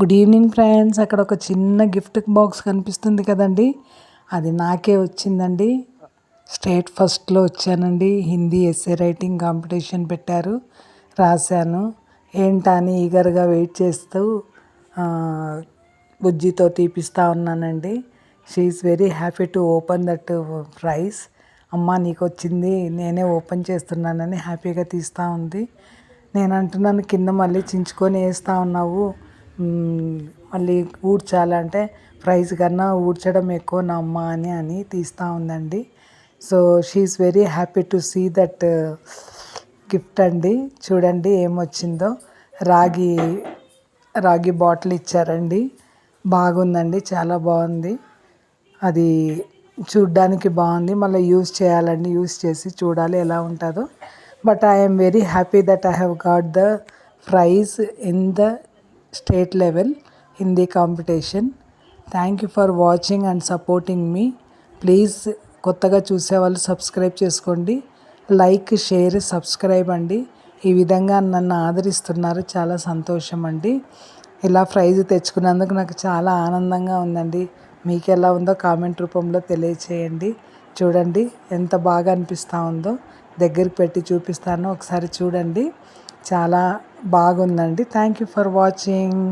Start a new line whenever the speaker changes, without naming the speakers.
Good evening friends అక్కడ ఒక చిన్న గిఫ్ట్ బాక్స్ కనిపిస్తుంది కదండి. అది నాకే వచ్చిందండి. స్టేట్ ఫస్ట్లో వచ్చానండి. హిందీ ఎస్ఏ రైటింగ్ కాంపిటీషన్ పెట్టారు. రాశాను. ఏంటని ఈగర్గా వెయిట్ చేస్తూ బుజ్జితో తీపిస్తూ ఉన్నానండి. She is very happy to open that prize అమ్మ నీకు వచ్చింది. నేనే ఓపెన్ చేస్తున్నానని హ్యాపీగా తీస్తూ ఉంది. నేను అంటున్నాను కింద మళ్ళీ చించుకొని వేస్తూ ఉన్నావు. మళ్ళీ ఊడ్చాలంటే ప్రైజ్ కన్నా ఊడ్చడం ఎక్కువ నా అమ్మ అని అని తీస్తూ ఉందండి. So she is very happy to see that gift అండి. చూడండి ఏమొచ్చిందో. రాగి రాగి బాటిల్ ఇచ్చారండి. బాగుందండి చాలా బాగుంది. అది చూడ్డానికి బాగుంది. మళ్ళీ యూస్ చేయాలండి యూస్ చేసి చూడాలి ఎలా ఉంటుందో. But I'm very happy that I have got the prize in the state level Hindi competition thank you for watching and supporting me please కొత్తగా చూసేవాళ్ళు సబ్స్క్రైబ్ చేసుకోండి. లైక్ షేర్ సబ్స్క్రైబ్ అండి. ఈ విధంగా నన్ను ఆదరిస్తున్నారు. చాలా సంతోషం అండి. ఇలా ప్రైజ్ తెచ్చుకున్నందుకు నాకు చాలా ఆనందంగా ఉందండి. మీకు ఎలా ఉందో కామెంట్ రూపంలో తెలియచేయండి. చూడండి ఎంత బాగా అనిపిస్తూ ఉందో. దగ్గరికి పెట్టి చూపిస్తాను. ఒకసారి చూడండి. చాలా బాగుందండి. Thank you for watching